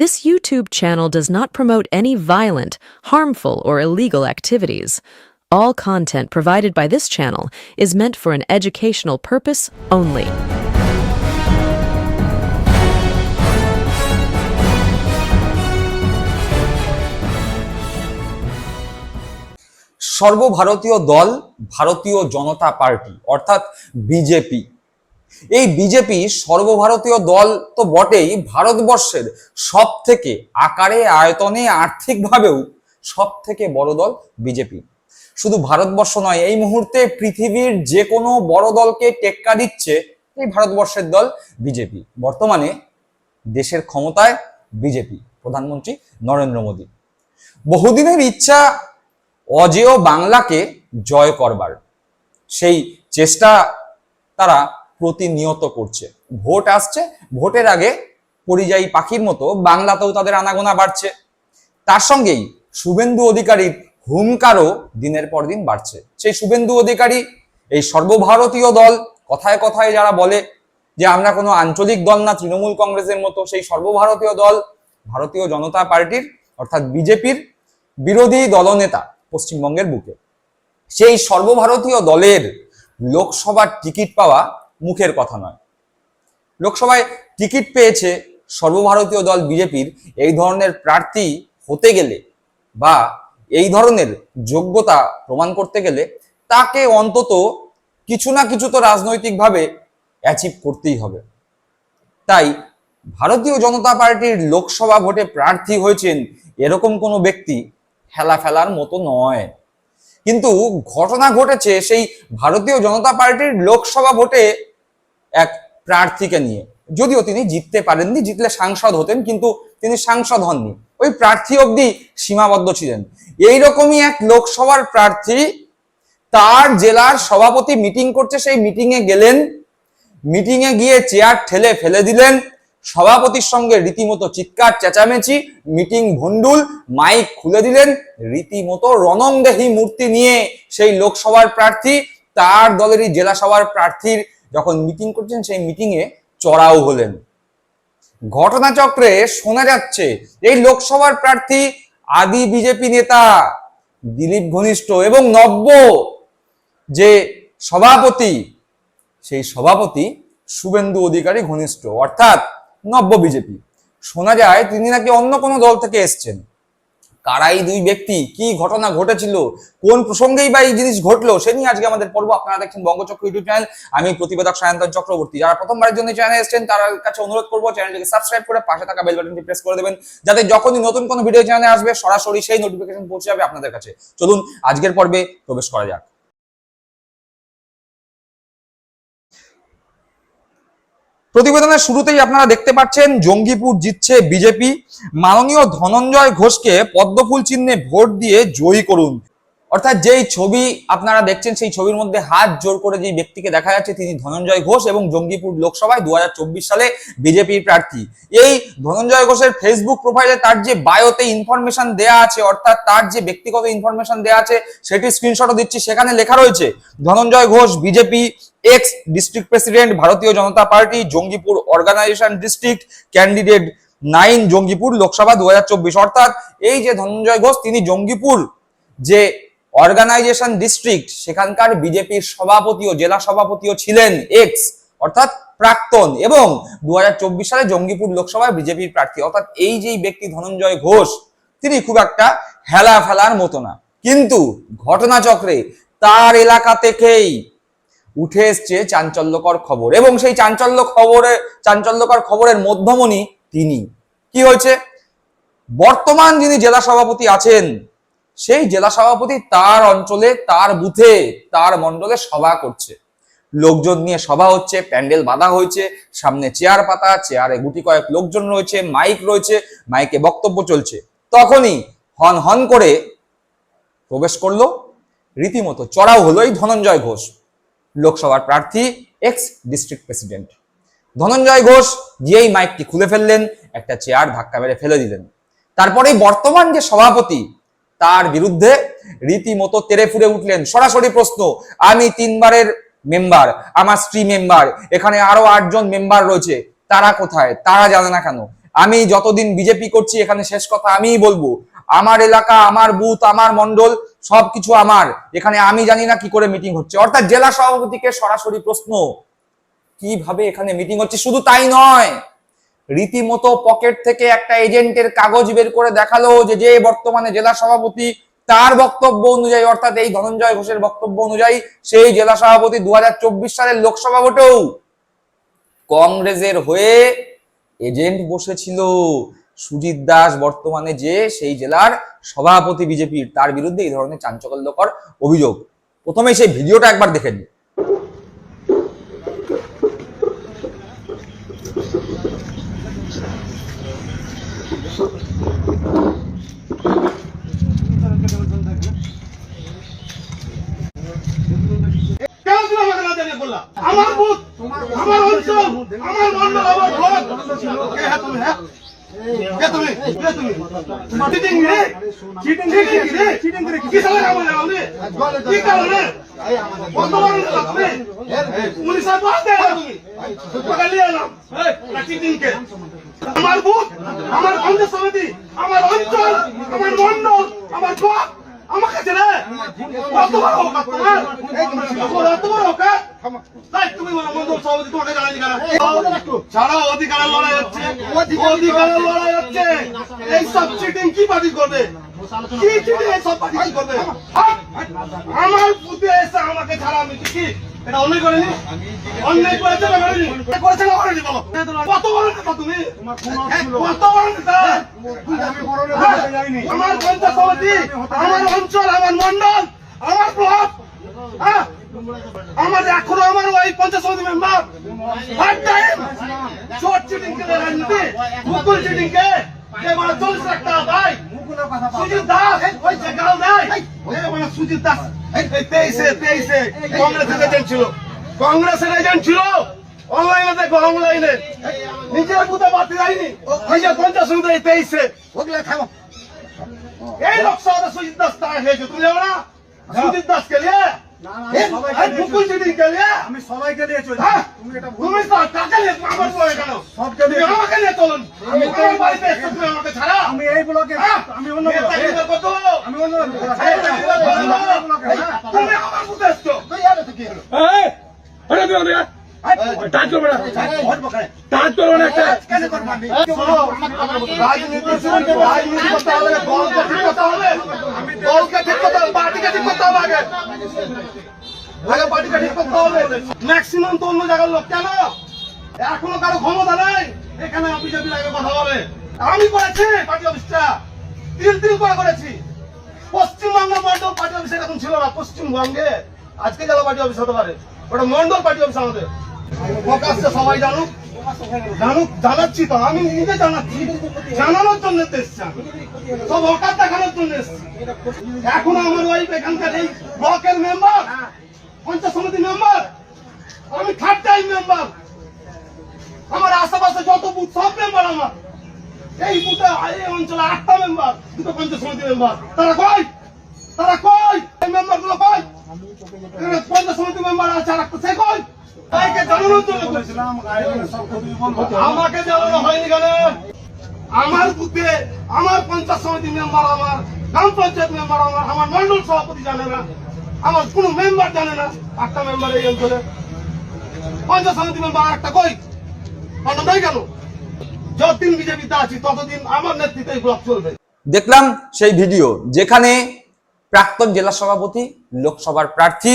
This YouTube channel does not promote any violent, harmful, or illegal activities. All content provided by this channel is meant for an educational purpose only. সর্বভারতীয় দল Bharatiya Janata party অর্থাৎ BJP এই BJP সর্বভারতীয় দল তো বটেই ভারতবর্ষের সব থেকে আকারে, আয়তনে, আর্থিকভাবেও সব থেকে বড় দল বিজেপি। শুধু ভারতবর্ষ নয়, এই মুহূর্তে পৃথিবীর যে কোনো বড় দলকে টেক্কা দিচ্ছে এই ভারতবর্ষের দল বিজেপি। বর্তমানে দেশের ক্ষমতায় বিজেপি, প্রধানমন্ত্রী নরেন্দ্র মোদী। বহুদিনের ইচ্ছা অজেয় বাংলাকে জয় করবার। সেই চেষ্টা তারা প্রতিনিয়ত করছে। ভোট আসছে, ভোটের আগে পরিযায়ী পাখির মতো বাংলাতেও তাদের আনাগোনা বাড়ছে। তার সঙ্গেই শুভেন্দু অধিকারীর হুঙ্কারও দিনের পর দিন বাড়ছে। সেই শুভেন্দু অধিকারী, এই সর্বভারতীয় দল, কথায় কথায় যারা বলে যে আমরা কোনো আঞ্চলিক দল না, তৃণমূল কংগ্রেসের মতো, সেই সর্বভারতীয় দল, ভারতীয় জনতা পার্টির, অর্থাৎ বিজেপির বিরোধী দলনেতা পশ্চিমবঙ্গের বুকে। সেই সর্বভারতীয় দলের লোকসভার টিকিট পাওয়া মুখের কথা নয়। লোকসভায় টিকিট পেয়েছে সর্বভারতীয় দল বিজেপির। এই ধরনের প্রার্থী হতে গেলে বা এই ধরনের যোগ্যতা প্রমাণ করতে গেলে তাকে অন্তত কিছু না কিছু তো রাজনৈতিকভাবে অ্যাচিভ করতেই হবে। তাই ভারতীয় জনতা পার্টির লোকসভা ভোটে প্রার্থী হয়েছেন এরকম কোনো ব্যক্তি হেলা ফেলার মতো নয়। কিন্তু ঘটনা ঘটেছে সেই ভারতীয় জনতা পার্টির লোকসভা ভোটে এক প্রার্থীকে নিয়ে। যদিও তিনি জিততে পারেননি, জিতলে সাংসদ হতেন, কিন্তু তিনি সাংসদ হননি। ওই প্রার্থী অবধি সীমাবদ্ধ ছিলেন। এইরকমই এক লোকসভার প্রার্থী তার জেলার সভাপতি মিটিং করছে, সেই মিটিং এ গেলেন মিটিং এ গিয়ে চেয়ার ঠেলে ফেলে দিলেন, সভাপতির সঙ্গে রীতিমতো চিৎকার, চেঁচামেচি, মিটিং ভন্ডুল মাইক খুলে দিলেন, রীতিমতো রণংদেহী মূর্তি নিয়ে সেই লোকসভার প্রার্থী, তার দলেরই জেলা সভার প্রার্থীর যখন মিটিং করছেন, সেই মিটিং এ চড়াও হলেন। ঘটনাচক্রে শোনা যাচ্ছে, এই লোকসভার প্রার্থী আদি বিজেপি নেতা দিলীপ ঘনিষ্ঠ এবং নব্য যে সভাপতি, সেই সভাপতি শুভেন্দু অধিকারী ঘনিষ্ঠ, অর্থাৎ নব্য বিজেপি। শোনা যায় তিনি নাকি অন্য কোনো দল থেকে এসছেন। কারাই দুই ব্যক্তি? কি ঘটনা ঘটেছিল? কোন প্রসঙ্গেই বা এই জিনিস ঘটলো? সে নিয়ে আজকে আমাদের পর্ব। আপনারা দেখছেন বঙ্গচক্র ইউটিউব চ্যানেল। আমি প্রতিবেদক সায়ন্তন চক্রবর্তী। যারা প্রথমবারের জন্য চ্যানেল এসছেন, তার কাছে অনুরোধ করব চ্যানেলটিকে সাবস্ক্রাইব করে পাশে থাকা বেল বাটনটি প্রেস করে দেবেন, যাতে যখনই নতুন কোনো ভিডিও চ্যানেলে আসবে, সরাসরি সেই নোটিফিকেশন পৌঁছে যাবে আপনাদের কাছে। চলুন, আজকের পর্বে প্রবেশ করা যাক। প্রতিবেদনের শুরুতেই আপনারা দেখতে পাচ্ছেন, জঙ্গিপুর জিতছে বিজেপি। মাননীয় ধনঞ্জয় ঘোষকে পদ্মফুল চিহ্নে ভোট দিয়ে জয়ী করুন। অর্থাৎ যেই ছবি আপনারা দেখছেন, সেই ছবির মধ্যে হাত জোর করে যেই ব্যক্তিকে দেখা যাচ্ছে, তিনি ধনঞ্জয় ঘোষ এবং জঙ্গিপুর লোকসভায় দু হাজার চব্বিশ সালে বিজেপির প্রার্থী। এই ধনঞ্জয় ঘোষের ফেসবুক প্রোফাইলে তার যে বায়োতে ইনফরমেশন দেয়া আছে, অর্থাৎ তার যে ব্যক্তিগত ইনফরমেশন দেয়া আছে, সেটি স্ক্রিনশটও দিচ্ছি। সেখানে লেখা রয়েছে, Dhananjay Ghosh, BJP ex district president Bharatiya Janata Party, Jangipur organisation district candidate nine Jangipur Lok Sabha দু হাজার চব্বিশ। অর্থাৎ এই যে ধনঞ্জয় ঘোষ, তিনি জঙ্গিপুর যে অর্গানাইজেশন ডিস্ট্রিক্ট সেখানকার বিজেপির সভাপতিও জেলা সভাপতিও ছিলেন এক্স অর্থাৎ প্রাক্তন এবং দু হাজার চব্বিশ সালে জঙ্গিপুর লোকসভায় বিজেপির প্রার্থী। অর্থাৎ এই যে ব্যক্তি ধনঞ্জয় ঘোষ, তিনি খুব একটা হেলা ফেলার মতো না। কিন্তু ঘটনাচক্রে তার এলাকা থেকেই উঠে এসছে চাঞ্চল্যকর খবর এবং সেই চাঞ্চল্য খবরে, চাঞ্চল্যকর খবরের মধ্যমণি তিনি। কি হয়েছে? বর্তমান যিনি জেলা সভাপতি আছেন সেই জেলা সভাপতি তার অঞ্চলে, তার বুথে, তার মণ্ডলে সভা করছে। লোকজন নিয়ে সভা হচ্ছে, প্যান্ডেল বাঁধা হয়েছে, সামনে চেয়ার পাতা, চেয়ারে গুটি কয়েক লোকজন রয়েছে, মাইক রয়েছে, মাইকে বক্তব্য চলছে। তখনই হন হন করে প্রবেশ করল। রীতিমতো চড়াও হলো এই ধনঞ্জয় ঘোষ, লোকসভার প্রার্থী ex district president Dhananjay Ghosh গিয়েই মাইকটি খুলে ফেললেন, একটা চেয়ার ধাক্কা মেরে ফেলে দিলেন। তারপরে বর্তমান যে সভাপতি তার বিরুদ্ধে রীতিমতো তেরে ফুরে উঠলেন। সরাসরি প্রশ্ন, আমি তিনবারের মেম্বার আমার স্ত্রী মেম্বার এখানে আরও আটজন মেম্বার রয়েছে, তারা কোথায়? তারা জানে না কেন? আমি যতদিন বিজেপি করছি, এখানে শেষ কথা আমিই বলব। আমার এলাকা, আমার বুথ, আমার মন্ডল সবকিছু আমার। এখানে আমি জানি না কি করে মিটিং হচ্ছে। অর্থাৎ জেলা সভাপতিকে সরাসরি প্রশ্ন, কীভাবে এখানে মিটিং হচ্ছে? শুধু তাই নয় রীতিমতো পকেট থেকে একটা এজেন্টের কাগজ বের করে দেখাল যে যে বর্তমানে জেলা সভাপতি তার বক্তব্য অনুযায়ী, অর্থাৎ এই ধনঞ্জয় ঘোষের বক্তব্য অনুযায়ী সেই জেলা সভাপতি দুহাজার চব্বিশ সালের লোকসভা ভোটেও কংগ্রেসের হয়ে এজেন্ট বসেছিল। সুজিত দাস বর্তমানে যে সেই জেলার সভাপতি বিজেপির, তার বিরুদ্ধে এই ধরনের চাঞ্চল্যকর অভিযোগ। প্রথমে সেই ভিডিওটা একবার দেখে নিই কেন তুমি আমাকে না জানিয়ে বললা? আমার বুথ, আমার অঞ্চল, আমার মণ্ডল, আমার ভোট। কে হ্যাঁ তুমি, হ্যাঁ? কে তুমি? কে তুমি? চিটিং রে? চিটিং রে? কিসের কারণে আমাদের? কি কারণে? কত বড় লোক তুমি? পুলিশের বাদ দেয় না তুমি। তোকে নিয়ে এলাম। এই, না চিটিং কে? আমার বুথ, আমার কংগ্রেস সমিতি, আমার অঞ্চল, আমার মণ্ডল, আমার ভোট, আমার কাছে রে কত বড় অকাত তোমার এত বড় মন্ডল লড়াই হচ্ছে এই সব চিটিং কি পার্টি করবে? কি চিটিং এই সব করবে? আমার বুদ্ধি এসে আমাকে ছাড়া আমি কি এটা অন্যায় করেনি? অন্যায় করেছে না করেনি? করেছে না করেনি বলো। কত বড় নেতা তুমি? কত বড় নেতা? আমার পঞ্চায়েত সমিতি, আমার অঞ্চল, আমার মন্ডল, আমার প্রভাব হ্যাঁ? আমার এখনও আমার ওই পঞ্চায়েত সমিতি মেম্বার। সুজিত দাস, ওই যে গাল দেয়। মানে সুজিত দাস। তেইশে তেইশে। কংগ্রেসের এজেন্ট ছিল। কংগ্রেসের এজেন্ট ছিল অনলাইনে দেখো অনলাইনে। নিজের বুথে বাড়তে যায়নি। নিজের পঞ্চাশ এই তেইশে। ওগুলো থামো। এই লোকসভাতে সুজিত দাস তার হয়েছে তুমি যাব না। সুজিত দাস কে আমি সবাইকে নিয়ে চলি হ্যাঁ? তুমি এটা তুমি তো নিয়ে আমার পরে কেন সবকে তুমি আমাকে নিয়ে চলুন আমি তোমার বাড়িতে এসে আমাকে ছাড়া আমি এই ব্লকে হ্যাঁ? আমি অন্য কত? আমি অন্য তুমি আমার এসছো। হলে। হবে, হবে হবে। ম্যাক্সিমাম তো অন্য জায়গার লোক কেন? এখনও কারও ক্ষমতা নাই? এখানে বিজেপির আগে কথা বলে। আমি করেছি পার্টি অফিসটা তিল তিল করে করেছি। পশ্চিমবঙ্গ মন্ডল পার্টি অফিস এরকম ছিল না পশ্চিমবঙ্গে। আজকে জেলা পার্টি অফিস হতে পারে। ওটা মন্ডল পার্টি অফিস আমাদের। সবাই জানুক জানুক, জানাচ্ছি তো, আমি নিজে জানাচ্ছি। জানানোর জন্য এসছি আমি। সব অকাত দেখানোর জন্য এসছি। এখন আমার ওয়াইফ এখানকার এই ব্লকের মেম্বার পঞ্চায়েত সমিতি মেম্বার আমি থার্ড টাইম মেম্বার আমার আশেপাশে যত বুথ সব মেম্বার আমার। এই বুথে এই অঞ্চলে আটটা মেম্বার দুটো পঞ্চায়েত সমিতি মেম্বার তারা কয় তারা কয় এই মেম্বারগুলো কই? আমার বুথে আমার পঞ্চায়েত সমিতি মেম্বার আমার গ্রাম পঞ্চায়েত মেম্বার আমার আমার মন্ডল সভাপতি জানে না। আমার কোন মেম্বার জানে না। একটা মেম্বার এই অঞ্চলে। পঞ্চায়েত সমিতি মেম্বার একটা কই? নাই কেন? যতদিন বিজেপিতে আছি, ততদিন আমার নেতৃত্বে ব্লক চলবে। দেখলাম সেই ভিডিও যেখানে প্রাক্তন জেলা সভাপতি, লোকসভার প্রার্থী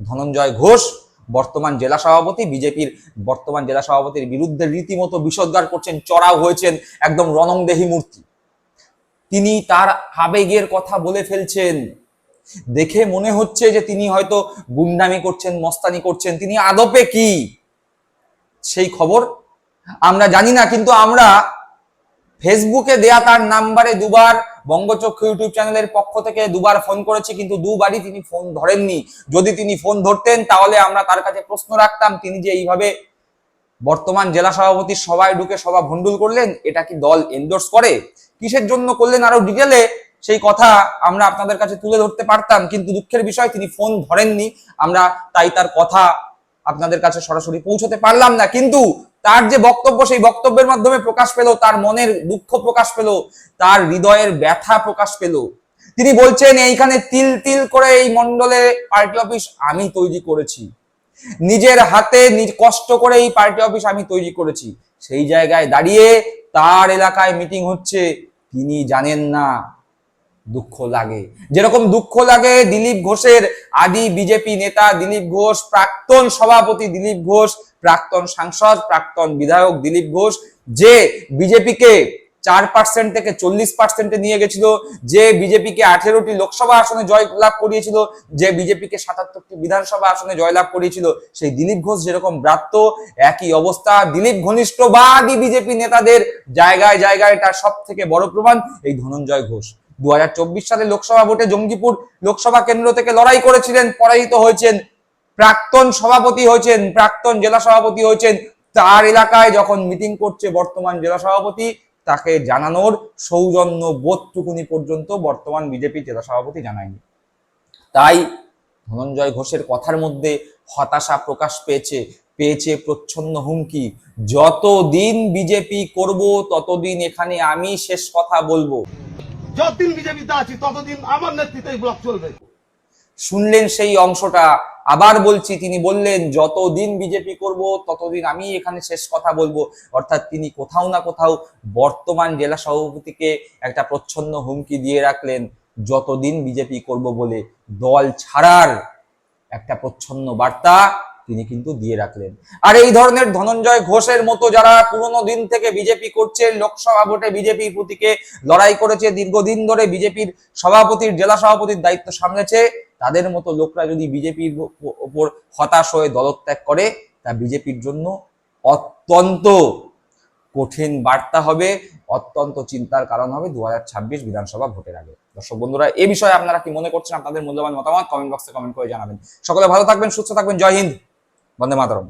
ধনঞ্জয় ঘোষ, বর্তমান জেলা সভাপতি, বিজেপির বর্তমান জেলা সভাপতির বিরুদ্ধে রীতিমতো বিষোদ্গার করছেন, চড়াও হয়েছেন একদম রণংদেহী মূর্তি। তিনি তার আবেগের কথা বলে ফেলছেন। দেখে মনে হচ্ছে যে তিনি হয়তো গুন্ডামি করছেন, মস্তানি করছেন। তিনি আদপে কি? সেই খবর আমরা জানি না, কিন্তু আমরা ফেসবুকে দেয়া তার নাম্বারে দুবার বঙ্গচক্ষু ইউটিউব চ্যানেলের পক্ষ থেকে দুবার ফোন করেছি, কিন্তু দুবারই তিনি ফোন ধরেননি। যদি তিনি ফোন ধরতেন, তাহলে আমরা তার কাছে প্রশ্ন রাখতাম, তিনি যে এইভাবে বর্তমান জেলা সভাপতির সবাই ঢুকে সভা ভন্ডুল করলেন, এটা কি দল এন্ডোর্স করে? কিসের জন্য করলেন আরও ডিটেলে সেই কথা আমরা আপনাদের কাছে তুলে ধরতে পারতাম, কিন্তু দুঃখের বিষয়, তিনি ফোন ধরেননি। আমরা তাই তার কথা আপনাদের কাছে সরাসরি পৌঁছতে পারলাম না। কিন্তু তার যে বক্তব্য, সেই বক্তব্যের মাধ্যমে প্রকাশ পেল, তার মনের দুঃখ প্রকাশ পেল, তার হৃদয়ের ব্যথা প্রকাশ পেল। তিনি বলছেন, এইখানে তিল তিল করে এই মন্ডলে পার্টি অফিস আমি তৈরি করেছি। নিজের হাতে কষ্ট করে এই পার্টি অফিস আমি তৈরি করেছি। সেই জায়গায় দাঁড়িয়ে তার এলাকায় মিটিং হচ্ছে। তিনি জানেন না, দুঃখ লাগে। যেরকম দুঃখ লাগে দিলীপ ঘোষের আদি বিজেপি নেতা দিলীপ ঘোষ, প্রাক্তন সভাপতি দিলীপ ঘোষ প্রাক্তন সাংসদ, প্রাক্তন বিধায়ক দিলীপ ঘোষ, যে বিজেপিকে চার পার্সেন্ট থেকে চল্লিশ পার্সেন্টে নিয়ে গেছিল, যে বিজেপিকে আঠেরোটি লোকসভা আসনে জয়লাভ করিয়েছিল, যে বিজেপিকে সাতাত্তরটি বিধানসভা আসনে জয়লাভ করিয়েছিল, সেই দিলীপ ঘোষ যেরকম ব্রাত্য, একই অবস্থা। দিলীপ ঘনিষ্ঠবাদী বিজেপি নেতাদের জায়গায় জায়গায় তার সব থেকে বড় প্রমাণ, এই ধনঞ্জয় ঘোষ। দু হাজার চব্বিশ সালে লোকসভা ভোটে জঙ্গিপুর লোকসভা কেন্দ্র থেকে লড়াই করেছিলেন, পরাজিত হয়েছেন প্রাক্তন সভাপতি হয়েছেন প্রাক্তন জেলা সভাপতি হয়েছেন। তার এলাকায় যখন মিটিং করছে বর্তমান জেলা সভাপতি তাকে জানানোর সৌজন্য বোধটুকুনি পর্যন্ত বর্তমান বিজেপি জেলা সভাপতি জানায়নি। তাই ধনঞ্জয় ঘোষের কথার মধ্যে হতাশা প্রকাশ পেয়েছে পেয়েছে প্রচ্ছন্ন হুমকি। যতদিন বিজেপি করব ততদিন এখানে আমি শেষ কথা বলব। যতদিন বিজেপিতে আছি ততদিন আমার নেতৃত্বে ব্লক চলবে। শুনলেন সেই অংশটা আবার বলছি, তিনি বললেন, যতদিন বিজেপি করব, ততদিন আমি এখানে শেষ কথা বলব। অর্থাৎ তিনি কোথাও না কোথাও বর্তমান জেলা সভাপতিকে একটা প্রচ্ছন্ন হুমকি দিয়ে রাখলেন, যতদিন বিজেপি করব বলে দল ছাড়ার একটা প্রচ্ছন্ন বার্তা তিনি কিন্তু দিয়ে রাখলেন। আর এই ধরনের ধনঞ্জয় ঘোষের মতো যারা পুরনো দিন থেকে বিজেপি করছে, লোকসভা ভোটে বিজেপির প্রতীকে লড়াই করেছে, দীর্ঘদিন ধরে বিজেপির সভাপতির, জেলা সভাপতির দায়িত্ব সামলেছে তাদের মতো লোকরা যদি বিজেপির ওপর হতাশ হয়ে দলত্যাগ করে, তা বিজেপির জন্য অত্যন্ত কঠিন বার্তা হবে, অত্যন্ত চিন্তার কারণ হবে দু হাজার ছাব্বিশ বিধানসভা ভোটের আগে। দর্শক বন্ধুরা, এ বিষয়ে আপনারা কি মনে করছেন, আপনাদের মূল্যবান মতামত কমেন্ট বক্সে কমেন্ট করে জানাবেন। সকলে ভালো থাকবেন, সুস্থ থাকবেন, জয় হিন্দ, বন্দে মাতরম।